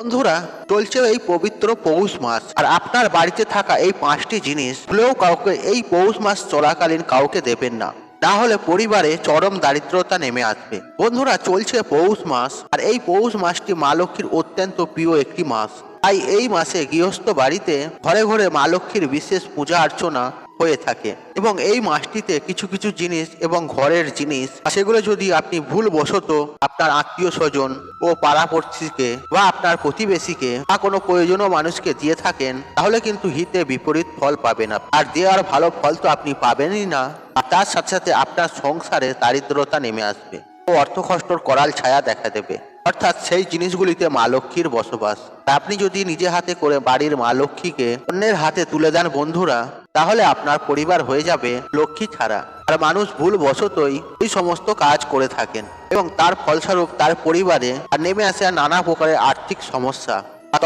বন্ধুরা, চলছে এই পবিত্র পৌষ মাস। আর আপনার বাড়িতে থাকা এই পাঁচটি জিনিস ভুলেও কাউকে এই পৌষ মাস চলাকালীন কাউকে দেবেন না। তাহলে পরিবারে চরম দারিদ্রতা নেমে আসবে। বন্ধুরা, চলছে পৌষ মাস, আর এই পৌষ মাসটি মা লক্ষ্মীর অত্যন্ত প্রিয় একটি মাস। তাই এই মাসে গৃহস্থ বাড়িতে ঘরে ঘরে মা লক্ষ্মীর বিশেষ পূজা অর্চনা হয়ে থাকে। এবং এই মাসটিতে কিছু কিছু জিনিস এবং ঘরের জিনিস, সেগুলো যদি আপনি ভুলবশত আপনার আত্মীয় স্বজন ও পাড়াপড়শিকে বা আপনার প্রতিবেশীকে বা কোনো প্রয়োজনীয় মানুষকে দিয়ে থাকেন, তাহলে কিন্তু হিতে বিপরীত ফল পাবেন আর দেওয়ার ভালো ফল তো আপনি পাবেনই না। আর তার সাথে সাথে আপনার সংসারে দারিদ্রতা নেমে আসবে। ও অর্থকষ্টর করাল ছায়া দেখা দেবে। অর্থাৎ সেই জিনিসগুলিতে মা লক্ষ্মীর বসবাস। আপনি যদি নিজে হাতে করে বাড়ির মা লক্ষ্মীকে অন্যের হাতে তুলে দেন বন্ধুরা, তাহলে আপনার পরিবার হয়ে যাবে লক্ষ্মী ছাড়া। আর মানুষ ভুল বশতই এই সমস্ত কাজ করে থাকেন এবং তার ফলস্বরূপ তার পরিবারে আর নেমে আসে নানা প্রকারের আর্থিক সমস্যা।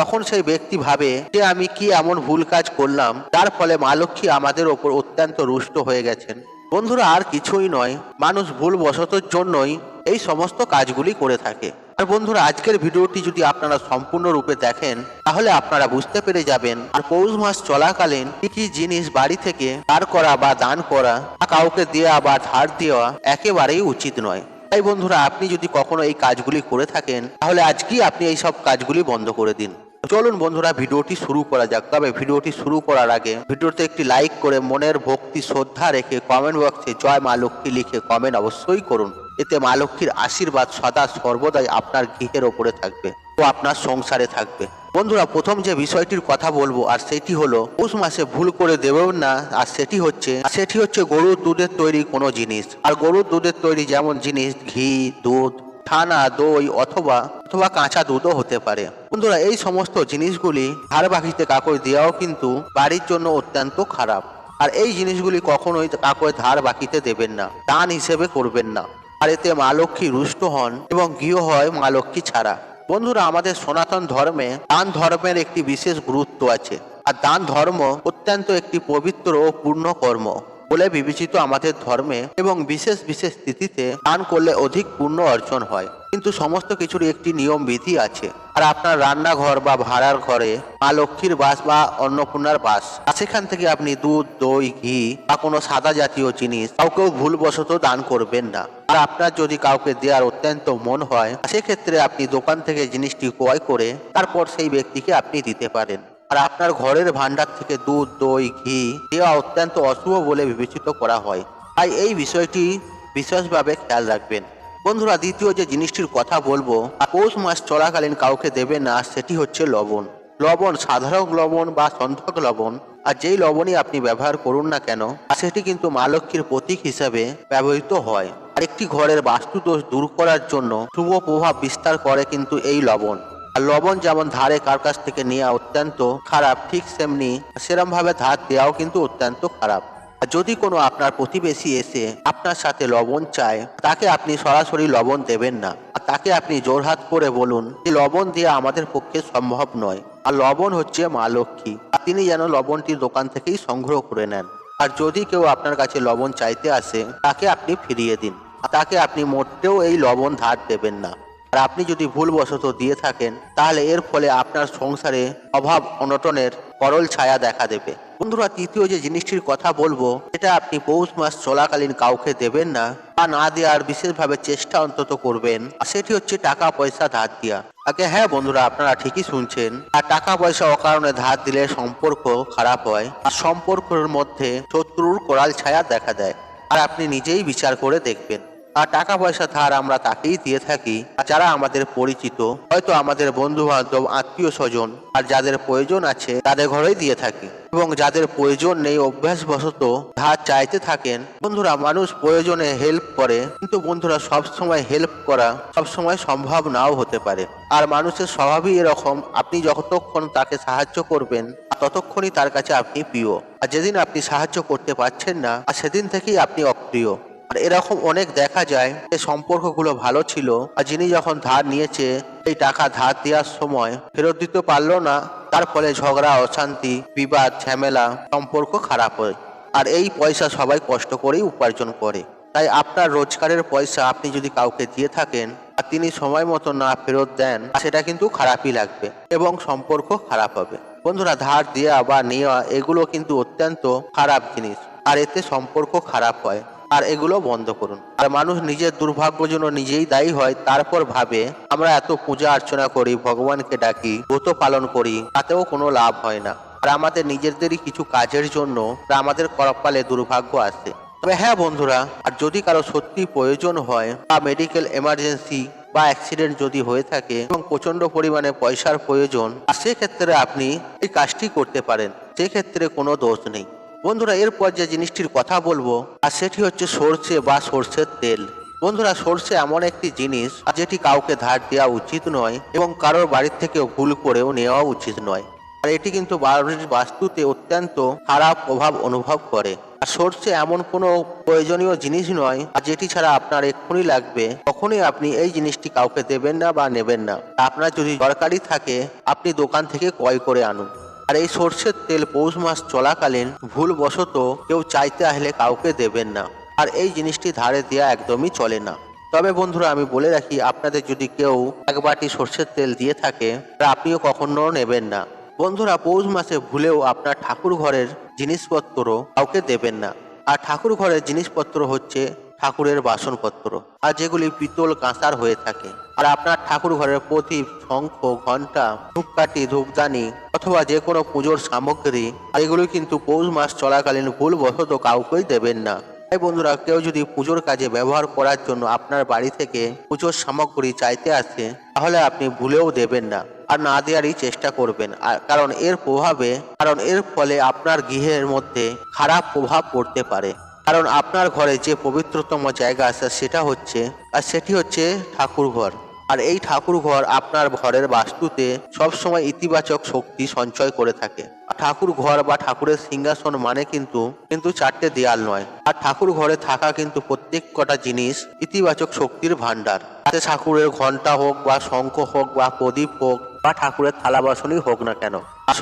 তখন সেই ব্যক্তি ভাবে, যে আমি কি এমন ভুল কাজ করলাম, যার ফলে মা লক্ষ্মী আমাদের ওপর অত্যন্ত রুষ্ট হয়ে গেছেন? বন্ধুরা, আর কিছুই নয়। মানুষ ভুল বশতর জন্যই এই সমস্ত কাজগুলি করে থাকে। আর বন্ধুরা, আজকের ভিডিওটি যদি আপনারা সম্পূর্ণরূপে দেখেন, তাহলে আপনারা বুঝতে পেরে যাবেন আর পৌষ মাস চলাকালীন কি কি জিনিস বাড়ি থেকে ধার করা বা দান করা বা কাউকে দেওয়া বা ধার দেওয়া একেবারেই উচিত নয়। তাই বন্ধুরা, আপনি যদি কখনো এই কাজগুলি করে থাকেন, তাহলে আজকেই আপনি এই সব কাজগুলি বন্ধ করে দিন। চলুন বন্ধুরা, ভিডিওটি শুরু করা যাক। তবে ভিডিওটি শুরু করার আগে ভিডিওতে একটি লাইক করে মনের ভক্তি, শ্রদ্ধা রেখে কমেন্ট বক্সে জয় মা লক্ষ্মী লিখে কমেন্ট অবশ্যই করুন। এতে মা লক্ষ্মীর আশীর্বাদ সদা সর্বদাই আপনার গৃহের ওপরে থাকবে ও আপনার সংসারে থাকবে। বন্ধুরা, প্রথম যে বিষয়টির কথা বলব, আর সেটি হলো, পৌষ মাসে ভুল করে দেবেন না, আর সেটি হচ্ছে সেটি হচ্ছে গরুর দুধের তৈরি কোনো জিনিস। আর গরুর দুধের তৈরি যেমন জিনিস, ঘি, দুধ, ছানা, দই, অথবা অথবা কাঁচা দুধও হতে পারে। বন্ধুরা, এই সমস্ত জিনিসগুলি ধার বাকিতে কাকড় দেওয়াও কিন্তু বাড়ির জন্য অত্যন্ত খারাপ। আর এই জিনিসগুলি কখনোই কাকড় ধার বাকিতে দেবেন না, দান হিসেবে করবেন না। আর এতে মা লক্ষ্মী রুষ্ট হন এবং গৃহ হয় মা লক্ষ্মী ছাড়া। বন্ধুরা, আমাদের সনাতন ধর্মে দান ধর্মের একটি বিশেষ গুরুত্ব আছে। আর দান ধর্ম অত্যন্ত একটি পবিত্র ও পূর্ণ কর্ম। বলে বিবেচিত আমাদের ধর্মে এবং বিশেষ বিশেষ তিথিতে দান করলে অধিক পূর্ণ অর্জন হয়। কিন্তু সমস্ত কিছুর একটি নিয়ম, বিধি আছে। আর আপনার রান্নাঘর বা ভাড়ার ঘরে মা লক্ষ্মীর বাস বা অন্নপূর্ণার বাস। সেখান থেকে আপনি দুধ, দই, ঘি বা কোনো সাদা জাতীয় জিনিস কাউকেও ভুলবশত দান করবেন না। আর আপনার যদি কাউকে দেওয়ার অত্যন্ত মন হয়, সেক্ষেত্রে আপনি দোকান থেকে জিনিসটি ক্রয় করে তারপর সেই ব্যক্তিকে আপনি দিতে পারেন। আর আপনার ঘরের ভান্ডার থেকে দুধ, দই, ঘি দেওয়া অত্যন্ত অশুভ বলে বিবেচিত করা হয়। তাই এই বিষয়টি বিশেষভাবে খেয়াল রাখবেন। বন্ধুরা, দ্বিতীয় যে জিনিসটির কথা বলব, পৌষ মাস চলাকালীন কাউকে দেবে না, সেটি হচ্ছে লবণ। লবণ সাধারণ লবণ বা সন্ধক লবণ, আর যেই লবণই আপনি ব্যবহার করুন না কেন, সেটি কিন্তু মা লক্ষ্মীর প্রতীক হিসাবে ব্যবহৃত হয়। আর একটি ঘরের বাস্তুদোষ দূর করার জন্য শুভ প্রভাব বিস্তার করে কিন্তু এই লবণ। আর লবণ যেমন ধারে কার কাছ থেকে নেওয়া অত্যন্ত খারাপ, ঠিক সেমনি সেরম ভাবে ধার দেওয়াও কিন্তু অত্যন্ত খারাপ। যদি কোনো আপনার প্রতিবেশী এসে আপনার সাথে লবণ চায়, তাকে আপনি সরাসরি লবণ দেবেন না। আর তাকে আপনি জোরহাত করে বলুন যে লবণ দেওয়া আমাদের পক্ষে সম্ভব নয়। আর লবণ হচ্ছে মা লক্ষ্মী, আর তিনি যেন লবণটি দোকান থেকেই সংগ্রহ করে নেন। আর যদি কেউ আপনার কাছে লবণ চাইতে আসে, তাকে আপনি ফিরিয়ে দিন। তাকে আপনি মোটেও এই লবণ ধার দেবেন না। আর আপনি যদি ভুলবশত দিয়ে থাকেন, তাহলে এর ফলে আপনার সংসারে অভাব অনটনের করল ছায়া দেখা দেবে। বন্ধুরা, তৃতীয় যে জিনিসটির কথা বলব, সেটা আপনি পৌষ মাস চলাকালীন কাউকে দেবেন না, বা না দেওয়ার বিশেষভাবে চেষ্টা অন্তত করবেন, আর সেটি হচ্ছে টাকা, পয়সা, ধার দেওয়া আগে হ্যাঁ বন্ধুরা, আপনারা ঠিকই শুনছেন, আর টাকা, পয়সা অকারণে ধার দিলে সম্পর্ক খারাপ হয়, আর সম্পর্কের মধ্যে শত্রুর কোরাল ছায়া দেখা দেয়, আর আপনি নিজেই বিচার করে দেখবেন। আর টাকা পয়সা ধার আমরা তাকেই দিয়ে থাকি। আর যারা আমাদের পরিচিত, হয়তো আমাদের বন্ধু বান্ধব আত্মীয় স্বজন আর যাদের প্রয়োজন আছে, তাদের ঘরেই দিয়ে থাকি। এবং যাদের প্রয়োজন নেই, অভ্যাসবশত ধার চাইতে থাকেন, বন্ধুরা মানুষ প্রয়োজনে হেল্প করে, কিন্তু বন্ধুরা সব সময় হেল্প করা সব সময় সম্ভব নাও হতে পারে। আর মানুষের স্বভাবই এরকম, আপনি যতক্ষণ তাকে সাহায্য করবেন, ততক্ষণই তার কাছে আপনি প্রিয়। আর যেদিন আপনি সাহায্য করতে পারছেন না, আর সেদিন থেকেই আপনি অপ্রিয়। আর এরকম অনেক দেখা যায় যে সম্পর্কগুলো ভালো ছিল আর যিনি যখন ধার নিয়েছে এই টাকা ধার দেওয়ার সময় ফেরত দিতে পারল না। তার ফলে ঝগড়া, অশান্তি, বিবাদ, ঝামেলা, সম্পর্ক খারাপ হয়। আর এই পয়সা সবাই কষ্ট করেই উপার্জন করে। তাই আপনার রোজগারের পয়সা আপনি যদি কাউকে দিয়ে থাকেন আর তিনি সময় মতো না ফেরত দেন, সেটা কিন্তু খারাপই লাগবে এবং সম্পর্ক খারাপ হবে। বন্ধুরা, ধার দেওয়া বা নেওয়া, এগুলো কিন্তু অত্যন্ত খারাপ জিনিস। আর এতে সম্পর্ক খারাপ হয়। আর এগুলো বন্ধ করুন। আর মানুষ নিজের দুর্ভাগ্যের জন্য নিজেই দায়ী হয়, তারপর ভাবে, আমরা এত পূজা অর্চনা করি, ভগবানকে ডাকি, ব্রত পালন করি, তাতেও কোনো লাভ হয় না। আর আমাদের নিজেদেরই কিছু কাজের জন্য আমাদের কপালে দুর্ভাগ্য আসে তবে হ্যাঁ বন্ধুরা, আর যদি কারও সত্যি প্রয়োজন হয় বা মেডিকেল এমার্জেন্সি বা অ্যাক্সিডেন্ট যদি হয়ে থাকে এবং প্রচণ্ড পরিমাণে পয়সার প্রয়োজন, আর সেক্ষেত্রে আপনি এই কাজটি করতে পারেন। সেক্ষেত্রে কোনো দোষ নেই। বন্ধুরা, এরপর যে জিনিসটির কথা বলব, আর সেটি হচ্ছে সর্ষে বা সর্ষের তেল। বন্ধুরা, সর্ষে এমন একটি জিনিস যেটি কাউকে ধার দেওয়া উচিত নয় এবং কারোর বাড়ির থেকেও ভুল করেও নেওয়া উচিত নয়। আর এটি কিন্তু বাড়ির বাস্তুতে অত্যন্ত খারাপ প্রভাব অনুভব করে। আর সর্ষে এমন কোনো প্রয়োজনীয় জিনিস নয়, আর যেটি ছাড়া আপনার এক্ষুনি লাগবে। কখনোই আপনি এই জিনিসটি কাউকে দেবেন না বা নেবেন না। আপনার যদি দরকারি থাকে, আপনি দোকান থেকে ক্রয় করে আনুন। আর এই সর্ষের তেল পৌষ মাস চলাকালীন ভুলবশত কেউ চাইতে আসলে কাউকে দেবেন না। আর এই জিনিসটি ধারে দেওয়া একদমই চলে না। তবে বন্ধুরা, আমি বলে রাখি, আপনাদের যদি কেউ এক বাটি সর্ষের তেল দিয়ে থাকে, তা আপনিও কখনো নেবেন না। বন্ধুরা, পৌষ মাসে ভুলেও আপনার ঠাকুর ঘরের জিনিসপত্র কাউকে দেবেন না। আর ঠাকুর ঘরের জিনিসপত্র হচ্ছে ঠাকুরের বাসনপত্র, আর যেগুলি পিতল কাঁসার হয়ে থাকে। আর আপনার ঠাকুর ঘরের প্রদীপ, শঙ্খ ঘণ্টা ধূপকাঠি, ধূপদানি, অথবা যে কোনো পুজোর সামগ্রী, আর এগুলি কিন্তু পৌষ মাস চলাকালীন ভুলবশত কাউকেই দেবেন না। তাই বন্ধুরা, কেউ যদি পুজোর কাজে ব্যবহার করার জন্য আপনার বাড়ি থেকে পুজোর সামগ্রী চাইতে আসে, তাহলে আপনি ভুলেও দেবেন না, আর না দেওয়ারই চেষ্টা করবেন। আর কারণ এর প্রভাবে, কারণ এর ফলে আপনার গৃহের মধ্যে খারাপ প্রভাব পড়তে পারে। কারণ আপনার ঘরে যে পবিত্রতম জায়গা আছে সেটা হচ্ছে, আর সেটি হচ্ছে ঠাকুর ঘর আর এই ঠাকুর ঘর আপনার ঘরের বাস্তুতে সবসময় ইতিবাচক শক্তি সঞ্চয় করে থাকে। ঠাকুর ঘর বা ঠাকুরের সিংহাসন মানে কিন্তু কিন্তু চারটে দেয়াল নয়। আর ঠাকুর ঘরে থাকা কিন্তু প্রত্যেক কটা জিনিস ইতিবাচক শক্তির ভান্ডার তাতে ঠাকুরের ঘণ্টা হোক বা শঙ্খ হোক বা প্রদীপ হোক বা ঠাকুরের থালা বাসনই হোক না কেন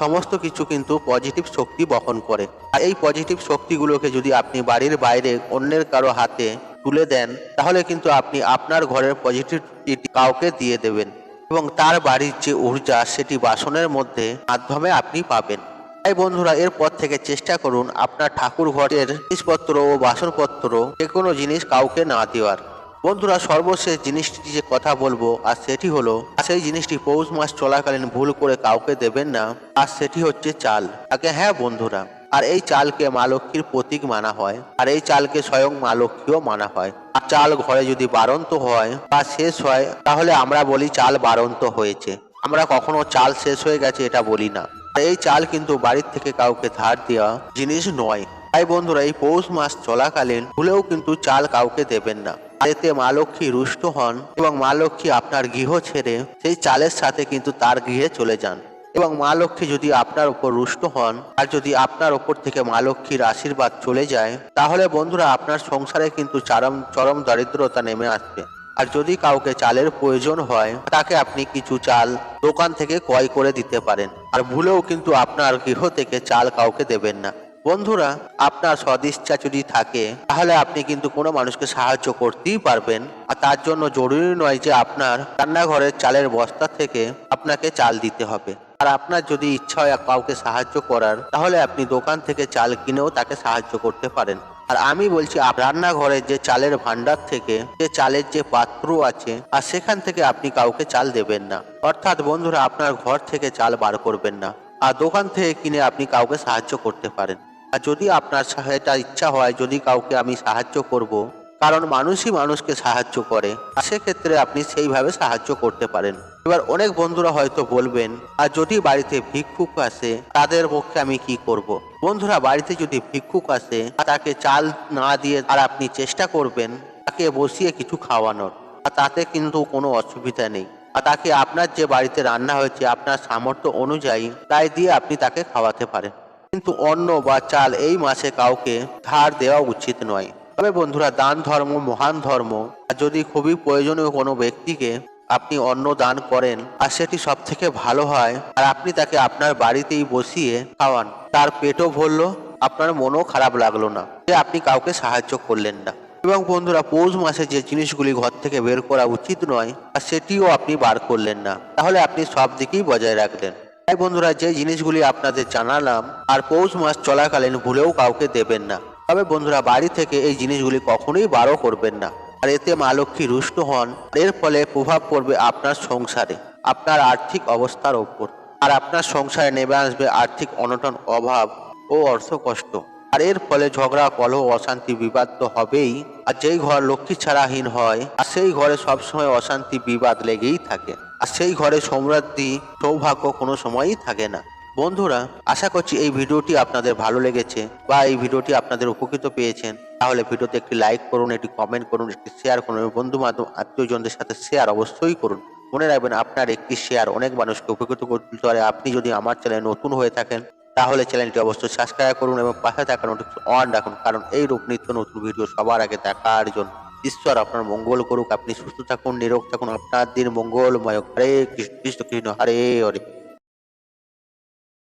সমস্ত কিছু কিন্তু পজিটিভ শক্তি বহন করে। আর এই পজিটিভ শক্তিগুলোকে যদি আপনি বাড়ির বাইরে অন্যের কারও হাতে তুলে দেন, তাহলে কিন্তু আপনি আপনার ঘরের পজিটিভিটি কাউকে দিয়ে দেবেন এবং তার বাড়ির যে ঊর্জা, সেটি বাসনের মধ্যে মাধ্যমে আপনি পাবেন। তাই বন্ধুরা, এরপর থেকে চেষ্টা করুন আপনার ঠাকুর ঘরের জিনিসপত্র ও বাসনপত্র যে কোনো জিনিস কাউকে না দেওয়ার। বন্ধুরা, সর্বশেষ জিনিসটি যে কথা বলব, আর সেটি হলো সেই জিনিসটি পৌষ মাস চলাকালীন ভুল করে কাউকে দেবেন না, আর সেটি হচ্ছে চাল। আগে হ্যাঁ বন্ধুরা, আর এই চালকে মা লক্ষ্মীর প্রতীক মানা হয়, আর এই চালকে স্বয়ং মা লক্ষ্মীও মানা হয়। আর চাল ঘরে যদি বারন্ত হয় বা শেষ হয়, তাহলে আমরা বলি চাল বারন্ত হয়েছে। আমরা কখনো চাল শেষ হয়ে গেছে এটা বলি না। আর এই চাল কিন্তু বাড়ির থেকে কাউকে ধার দেওয়া জিনিস নয়। তাই বন্ধুরা, এই পৌষ মাস চলাকালীন ভুলেও কিন্তু চাল কাউকে দেবেন না। এতে মা লক্ষ্মী রুষ্ট হন এবং মা লক্ষ্মী আপনার গৃহ ছেড়ে সেই চালের সাথে কিন্তু তার গৃহে চলে যান। এবং মা লক্ষ্মী যদি আপনার উপর রুষ্ট হন আর যদি আপনার ওপর থেকে মা লক্ষ্মীর আশীর্বাদ চলে যায়, তাহলে বন্ধুরা আপনার সংসারে কিন্তু চরম চরম দারিদ্রতা নেমে আসবে। আর যদি কাউকে চালের প্রয়োজন হয়, তাকে আপনি কিছু চাল দোকান থেকে ক্রয় করে দিতে পারেন। আর ভুলেও কিন্তু আপনার গৃহ থেকে চাল কাউকে দেবেন না। বন্ধুরা, আপনার সদিচ্ছা যদি থাকে, তাহলে আপনি কিন্তু কোনো মানুষকে সাহায্য করতেই পারবেন। আর তার জন্য জরুরি নয় যে আপনার রান্নাঘরের চালের বস্তা থেকে আপনাকে চাল দিতে হবে। আর আপনার যদি ইচ্ছা হয় কাউকে সাহায্য করার, তাহলে আপনি দোকান থেকে চাল কিনেও তাকে সাহায্য করতে পারেন। আর আমি বলছি রান্নাঘরের যে চালের ভান্ডার থেকে যে চালের যে পাত্র আছে, আর সেখান থেকে আপনি কাউকে চাল দেবেন না। অর্থাৎ বন্ধুরা, আপনার ঘর থেকে চাল বার করবেন না। আর দোকান থেকে কিনে আপনি কাউকে সাহায্য করতে পারেন। আর যদি আপনার সা- এটা ইচ্ছা হয়, যদি কাউকে আমি সাহায্য করব, কারণ মানুষই মানুষকে সাহায্য করে, আর সেক্ষেত্রে আপনি সেইভাবে সাহায্য করতে পারেন। এবার অনেক বন্ধুরা হয়তো বলবেন, আর যদি বাড়িতে ভিক্ষুক আসে, তাদের পক্ষে আমি কি করব। বন্ধুরা, বাড়িতে যদি ভিক্ষুক আসে তাকে চাল না দিয়ে আর আপনি চেষ্টা করবেন, তাকে বসিয়ে কিছু খাওয়ানোর, আর তাতে কিন্তু কোনো অসুবিধা নেই। আর তাকে আপনার যে বাড়িতে রান্না হয়েছে, আপনার সামর্থ্য অনুযায়ী তাই দিয়ে আপনি তাকে খাওয়াতে পারেন। কিন্তু অন্ন বা চাল এই মাসে কাউকে ধার দেওয়া উচিত নয়। তবে বন্ধুরা, দান ধর্ম, মহান ধর্ম, আর যদি খুবই প্রয়োজনীয় কোনো ব্যক্তিকে আপনি অন্ন দান করেন, আর সেটি সব থেকে ভালো হয়, আর আপনি তাকে আপনার বাড়িতেই বসিয়ে খাওয়ান, তার পেটও ভরল, আপনার মনও খারাপ লাগল না, যে আপনি কাউকে সাহায্য করলেন না। এবং বন্ধুরা, পৌষ মাসে যে জিনিসগুলি ঘর থেকে বের করা উচিত নয়, আর সেটিও আপনি বার করলেন না, তাহলে আপনি সব দিকেই বজায় রাখলেন। তাই বন্ধুরা, যে জিনিসগুলি আপনাদের জানালাম আর পৌষ মাস চলাকালীন ভুলেও কাউকে দেবেন না। তবে বন্ধুরা, বাড়ি থেকে এই জিনিসগুলি কখনোই বারও করবেন না। আর এতে মা লক্ষ্মী রুষ্ট হন এর ফলে প্রভাব পড়বে আপনার সংসারে, আপনার আর্থিক অবস্থার ওপর। আর আপনার সংসারে নেমে আসবে আর্থিক অনটন, অভাব ও অর্থ কষ্ট আর এর ফলে ঝগড়া, কলহ, অশান্তি বিবাদ তো হবেই। আর যেই ঘর লক্ষ্মী ছাড়াহীন হয়, আর সেই ঘরে সবসময় অশান্তি বিবাদ লেগেই থাকে। আর সেই ঘরে সমৃদ্ধি সৌভাগ্য কোনো সময়ই থাকে না। বন্ধুরা, আশা করছি এই ভিডিওটি আপনাদের ভালো লেগেছে বা এই ভিডিওটি আপনাদের উপকৃত পেয়েছেন। তাহলে ভিডিওতে একটি লাইক করুন, একটি কমেন্ট করুন, একটি শেয়ার করুন এবং বন্ধু বান্ধব আত্মীয়জনদের সাথে শেয়ার অবশ্যই করুন। মনে রাখবেন, আপনার একটি শেয়ার অনেক মানুষকে উপকৃত করতে পারে আপনি যদি আমার চ্যানেলে নতুন হয়ে থাকেন, তাহলে চ্যানেলটি অবশ্যই সাবস্ক্রাইব করুন এবং পাশে থাকা নোটিফিকেশন অন রাখুন। কারণ এই রূপ নিত্য নতুন ভিডিও সবার আগে দেখার জন্য। ঈশ্বর আপনার মঙ্গল করুক। আপনি সুস্থ থাকুন, নিরোগ থাকুন। আপনার দিন মঙ্গলময়। হরে কৃষ্ণ কৃষ্ণ, হরে হরে।